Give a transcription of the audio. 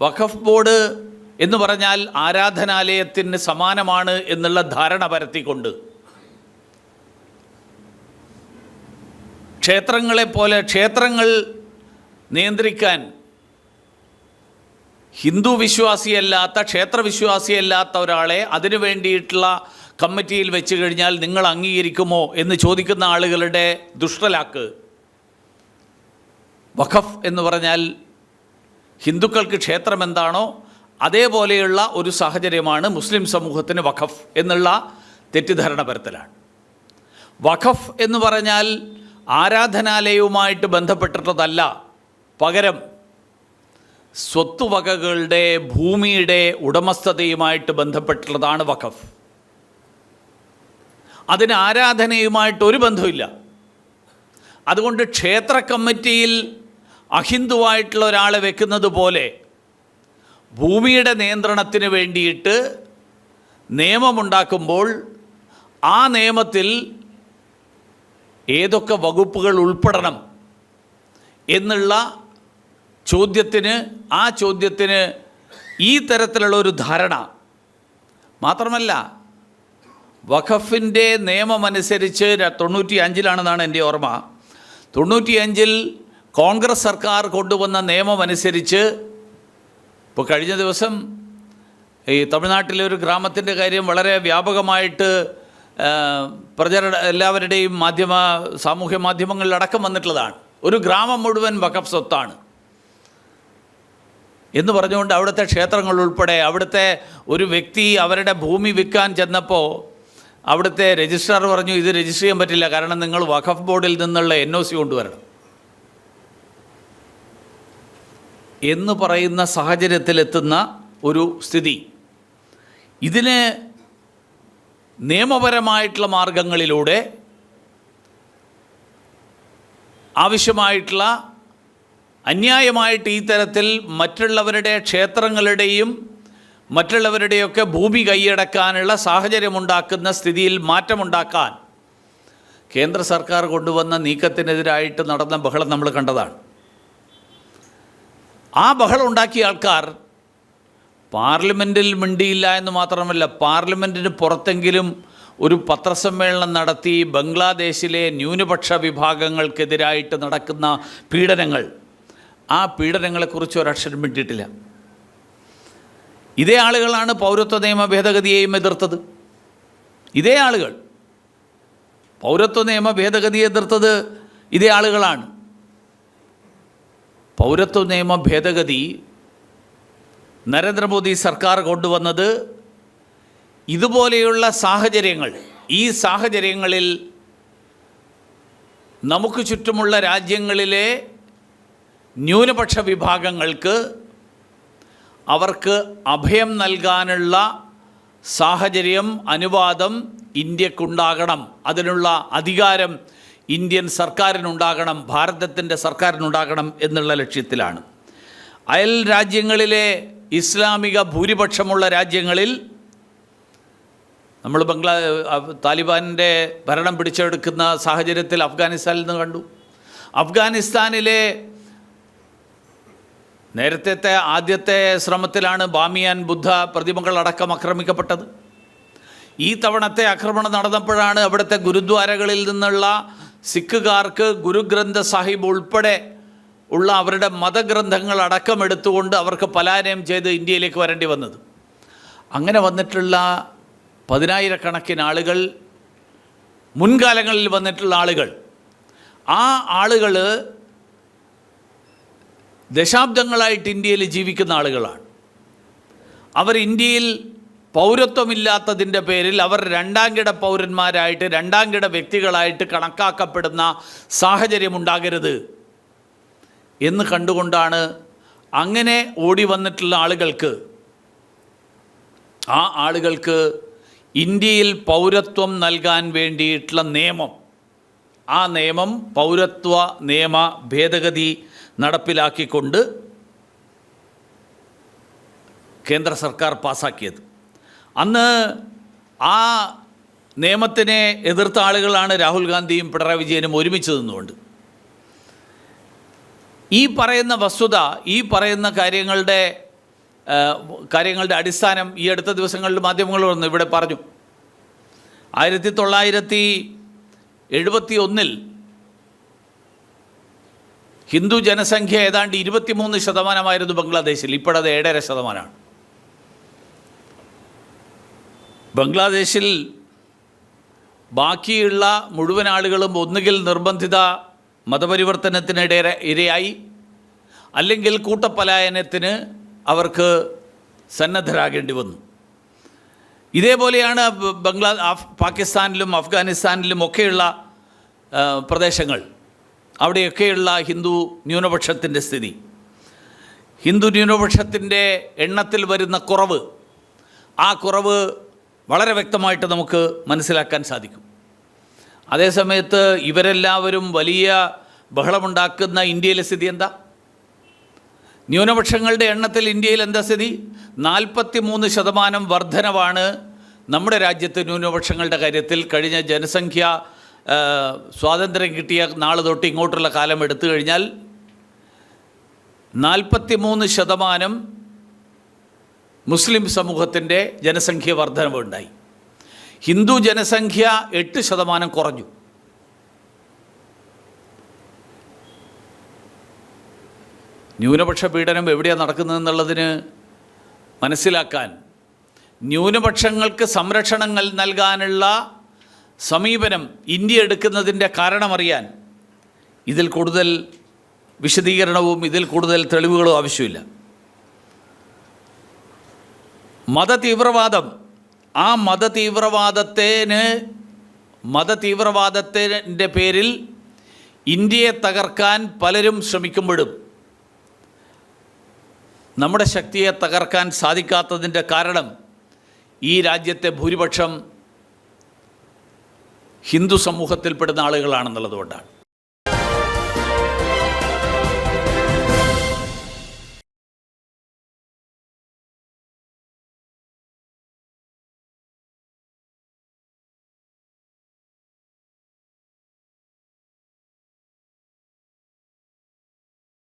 വഖഫ് board എന്ന് പറഞ്ഞാൽ ആരാധനാലയത്തിന് സമാനമാണ് എന്നുള്ള ധാരണ പരത്തിക്കൊണ്ട്. ക്ഷേത്രങ്ങളെപ്പോലെ ക്ഷേത്രങ്ങൾ നിയന്ത്രിക്കാൻ ഹിന്ദു വിശ്വാസിയല്ലാത്ത ക്ഷേത്ര വിശ്വാസിയല്ലാത്ത ഒരാളെ അതിനു വേണ്ടിയിട്ടുള്ള കമ്മിറ്റിയിൽ വെച്ച് കഴിഞ്ഞാൽ നിങ്ങൾ അംഗീകരിക്കുമോ എന്ന് ചോദിക്കുന്ന ആളുകളുടെ ദുഷ്ടലാക്ക്. വഖഫ് എന്ന് പറഞ്ഞാൽ ഹിന്ദുക്കൾക്ക് ക്ഷേത്രം എന്താണോ അതേപോലെയുള്ള ഒരു സാഹചര്യമാണ് മുസ്ലിം സമൂഹത്തിന് വഖഫ് എന്നുള്ള തെറ്റിദ്ധാരണ പരത്തലാണ്. വഖഫ് എന്ന് പറഞ്ഞാൽ ആരാധനാലയവുമായിട്ട് ബന്ധപ്പെട്ടിട്ടതല്ല പകരം സ്വത്തുവകകളുടെ ഭൂമിയുടെ ഉടമസ്ഥതയുമായിട്ട് ബന്ധപ്പെട്ടുള്ളതാണ് വഖഫ്. അതിന് ആരാധനയുമായിട്ട് ഒരു ബന്ധമില്ല അതുകൊണ്ട് ക്ഷേത്ര കമ്മിറ്റിയിൽ അഹിന്ദുവായിട്ടുള്ള ഒരാളെ വെക്കുന്നത് പോലെ ഭൂമിയുടെ നിയന്ത്രണത്തിന് വേണ്ടിയിട്ട് നിയമമുണ്ടാക്കുമ്പോൾ ആ നിയമത്തിൽ ഏതൊക്കെ വകുപ്പുകൾ ഉൾപ്പെടണം എന്നുള്ള ചോദ്യത്തിന് ആ ചോദ്യത്തിന് ഈ തരത്തിലുള്ള ഒരു ധാരണ മാത്രമല്ല വഖഫിന്റെ നിയമമനുസരിച്ച് തൊണ്ണൂറ്റി അഞ്ചിലാണെന്നാണ് എന്റെ ഓർമ്മ. തൊണ്ണൂറ്റി അഞ്ചിൽ കോൺഗ്രസ് സർക്കാർ കൊണ്ടുവന്ന നിയമമനുസരിച്ച് ഇപ്പോൾ കഴിഞ്ഞ ദിവസം ഈ തമിഴ്നാട്ടിലെ ഒരു ഗ്രാമത്തിന്റെ കാര്യം വളരെ വ്യാപകമായിട്ട് പ്രചര എല്ലാവരുടെയും മാധ്യമ സാമൂഹ്യ മാധ്യമങ്ങളിലടക്കം വന്നിട്ടുള്ളതാണ്. ഒരു ഗ്രാമം മുഴുവൻ വഖഫ് സ്വത്താണ്. എന്ന് പറഞ്ഞുകൊണ്ട് അവിടുത്തെ ക്ഷേത്രങ്ങൾ ഉൾപ്പെടെ അവിടുത്തെ ഒരു വ്യക്തി അവരുടെ ഭൂമി വിൽക്കാൻ ചെന്നപ്പോൾ അവിടുത്തെ രജിസ്ട്രാർ പറഞ്ഞു ഇത് രജിസ്റ്റർ ചെയ്യാൻ പറ്റില്ല കാരണം നിങ്ങൾ വഖഫ് ബോർഡിൽ നിന്നുള്ള എൻ കൊണ്ടുവരണം. എന്ന് പറയുന്ന സാഹചര്യത്തിലെത്തുന്ന ഒരു സ്ഥിതി. ഇതിന് നിയമപരമായിട്ടുള്ള മാർഗങ്ങളിലൂടെ ആവശ്യമായിട്ടുള്ള അന്യായമായിട്ട് ഈ തരത്തിൽ മറ്റുള്ളവരുടെ ക്ഷേത്രങ്ങളുടെയും മറ്റുള്ളവരുടെയൊക്കെ ഭൂമി കൈയടക്കാനുള്ള സാഹചര്യമുണ്ടാക്കുന്ന സ്ഥിതിയിൽ മാറ്റമുണ്ടാക്കാൻ കേന്ദ്ര സർക്കാർ കൊണ്ടുവന്ന നീക്കത്തിനെതിരായിട്ട് നടന്ന ബഹളം നമ്മൾ കണ്ടതാണ്. ആ ബഹളം ഉണ്ടാക്കിയ ആൾക്കാർ പാർലമെന്റിൽ മിണ്ടിയില്ല എന്ന് മാത്രമല്ല പാർലമെന്റിന് പുറത്തെങ്കിലും ഒരു പത്രസമ്മേളനം നടത്തി ബംഗ്ലാദേശിലെ ന്യൂനപക്ഷ വിഭാഗങ്ങൾക്കെതിരായിട്ട് നടക്കുന്ന പീഡനങ്ങൾ ആ പീഡനങ്ങളെക്കുറിച്ച് ഒരക്ഷരം മിണ്ടിയിട്ടില്ല. ഇതേ ആളുകളാണ് പൗരത്വ നിയമ ഭേദഗതിയെയും എതിർത്തത്. ഇതേ ആളുകൾ പൗരത്വ നിയമ ഭേദഗതിയെ എതിർത്തത് ഇതേ ആളുകളാണ്. പൗരത്വ നിയമ ഭേദഗതി നരേന്ദ്രമോദി സർക്കാർ കൊണ്ടുവന്നത് ഇതുപോലെയുള്ള സാഹചര്യങ്ങൾ ഈ സാഹചര്യങ്ങളിൽ നമുക്ക് ചുറ്റുമുള്ള രാജ്യങ്ങളിലെ ന്യൂനപക്ഷ വിഭാഗങ്ങൾക്ക് അവർക്ക് അഭയം നൽകാനുള്ള സാഹചര്യം അനുവാദം ഇന്ത്യക്കുണ്ടാകണം. അതിനുള്ള അധികാരം ഇന്ത്യൻ സർക്കാരിനുണ്ടാകണം ഭാരതത്തിന്റെ സർക്കാരിനുണ്ടാകണം എന്നുള്ള ലക്ഷ്യത്തിലാണ്. അയൽ രാജ്യങ്ങളിലെ ഇസ്ലാമിക ഭൂരിപക്ഷമുള്ള രാജ്യങ്ങളിൽ നമ്മൾ ബംഗ്ലാ താലിബാനിന്റെ ഭരണം പിടിച്ചെടുക്കുന്ന സാഹചര്യത്തിൽ അഫ്ഗാനിസ്ഥാനിൽ നിന്ന് കണ്ടു. അഫ്ഗാനിസ്ഥാനിലെ നേരത്തെ ആദ്യത്തെ ശ്രമത്തിലാണ് ബാമിയാൻ ബുദ്ധ പ്രതിമകൾ അടക്കം ആക്രമിക്കപ്പെട്ടത്. ഈ തവണത്തെ ആക്രമണം നടന്നപ്പോഴാണ് അവിടുത്തെ ഗുരുദ്വാരകളിൽ നിന്നുള്ള സിഖുകാർക്ക് ഗുരുഗ്രന്ഥ സാഹിബ് ഉൾപ്പെടെ ഉള്ള അവരുടെ മതഗ്രന്ഥങ്ങൾ അടക്കം എടുത്തുകൊണ്ട് അവർക്ക് പലായനം ചെയ്ത് ഇന്ത്യയിലേക്ക് വരേണ്ടി വന്നത്. അങ്ങനെ വന്നിട്ടുള്ള പതിനായിരക്കണക്കിന് ആളുകൾ മുൻകാലങ്ങളിൽ വന്നിട്ടുള്ള ആളുകൾ ആ ആളുകൾ ദശാബ്ദങ്ങളായിട്ട് ഇന്ത്യയിൽ ജീവിക്കുന്ന ആളുകളാണ്. അവർ ഇന്ത്യയിൽ പൗരത്വമില്ലാത്തതിന്റെ പേരിൽ അവർ രണ്ടാം കിട പൗരന്മാരായിട്ട് രണ്ടാം കിട വ്യക്തികളായിട്ട് കണക്കാക്കപ്പെടുന്ന സാഹചര്യമുണ്ടാകരുത് എന്ന് കണ്ടുകൊണ്ടാണ് അങ്ങനെ ഓടി വന്നിട്ടുള്ള ആളുകൾക്ക് ആ ആളുകൾക്ക് ഇന്ത്യയിൽ പൗരത്വം നൽകാൻ വേണ്ടിയിട്ടുള്ള നിയമം ആ നിയമം പൗരത്വ നിയമ ഭേദഗതി നടപ്പിലാക്കിക്കൊണ്ട് കേന്ദ്ര സർക്കാർ പാസാക്കിയത്. അന്ന് ആ നിയമത്തിനെ എതിർത്ത ആളുകളാണ് രാഹുൽ ഗാന്ധിയും പിണറായി വിജയനും ഒരുമിച്ച് നിന്നുകൊണ്ട്. ഈ പറയുന്ന വസ്തുത ഈ പറയുന്ന കാര്യങ്ങളുടെ കാര്യങ്ങളുടെ അടിസ്ഥാനം ഈ അടുത്ത ദിവസങ്ങളിൽ മാധ്യമങ്ങൾ വന്നു ഇവിടെ പറഞ്ഞു. ആയിരത്തി തൊള്ളായിരത്തി എഴുപത്തി ഒന്നിൽ ഹിന്ദു ജനസംഖ്യ ഏതാണ്ട് ഇരുപത്തിമൂന്ന് ശതമാനമായിരുന്നു ബംഗ്ലാദേശിൽ. ഇപ്പോഴത് ഏഴര ശതമാനമാണ്. ബംഗ്ലാദേശിൽ ബാക്കിയുള്ള മുഴുവൻ ആളുകളും ഒന്നുകിൽ നിർബന്ധിത മതപരിവർത്തനത്തിനിടെ ഇരയായി അല്ലെങ്കിൽ കൂട്ടപ്പലായനത്തിന് അവർക്ക് സന്നദ്ധരാകേണ്ടി വന്നു. ഇതേപോലെയാണ് ബംഗ്ലാ പാകിസ്ഥാനിലും അഫ്ഗാനിസ്ഥാനിലും ഒക്കെയുള്ള പ്രദേശങ്ങൾ. അവിടെയൊക്കെയുള്ള ഹിന്ദു ന്യൂനപക്ഷത്തിന്റെ സ്ഥിതി. ഹിന്ദു ന്യൂനപക്ഷത്തിന്റെ എണ്ണത്തിൽ വരുന്ന കുറവ് ആ കുറവ് വളരെ വ്യക്തമായിട്ട് നമുക്ക് മനസ്സിലാക്കാൻ സാധിക്കും. അതേസമയത്ത് ഇവരെല്ലാവരും വലിയ ബഹളമുണ്ടാക്കുന്ന ഇന്ത്യയിലെ സ്ഥിതി എന്താ? ന്യൂനപക്ഷങ്ങളുടെ എണ്ണത്തിൽ ഇന്ത്യയിൽ എന്താ സ്ഥിതി? നാൽപ്പത്തി മൂന്ന് ശതമാനം വർധനവാണ് നമ്മുടെ രാജ്യത്ത് ന്യൂനപക്ഷങ്ങളുടെ കാര്യത്തിൽ. കഴിഞ്ഞ ജനസംഖ്യ സ്വാതന്ത്ര്യം കിട്ടിയ നാൾ തൊട്ട് ഇങ്ങോട്ടുള്ള കാലം എടുത്തു കഴിഞ്ഞാൽ നാൽപ്പത്തി മൂന്ന് ശതമാനം മുസ്ലിം സമൂഹത്തിന്റെ ജനസംഖ്യ വർധനവുണ്ടായി. ഹിന്ദു ജനസംഖ്യ എട്ട് ശതമാനം കുറഞ്ഞു. ന്യൂനപക്ഷ പീഡനം എവിടെയാണ് നടക്കുന്നതെന്നുള്ളതിന് മനസ്സിലാക്കാൻ ന്യൂനപക്ഷങ്ങൾക്ക് സംരക്ഷണങ്ങൾ നൽകാനുള്ള സമീപനം ഇന്ത്യ എടുക്കുന്നതിന്റെ കാരണമറിയാൻ ഇതിൽ കൂടുതൽ വിശദീകരണവും ഇതിൽ കൂടുതൽ തെളിവുകളും ആവശ്യമില്ല. മതതീവ്രവാദം. ആ മതതീവ്രവാദത്തിന് മതതീവ്രവാദത്തിന്റെ പേരിൽ ഇന്ത്യയെ തകർക്കാൻ പലരും ശ്രമിക്കുമ്പോഴും നമ്മുടെ ശക്തിയെ തകർക്കാൻ സാധിക്കാത്തതിന്റെ കാരണം ഈ രാജ്യത്തെ ഭൂരിപക്ഷം ഹിന്ദു സമൂഹത്തിൽപ്പെടുന്ന ആളുകളാണെന്നുള്ളതുകൊണ്ടാണ്.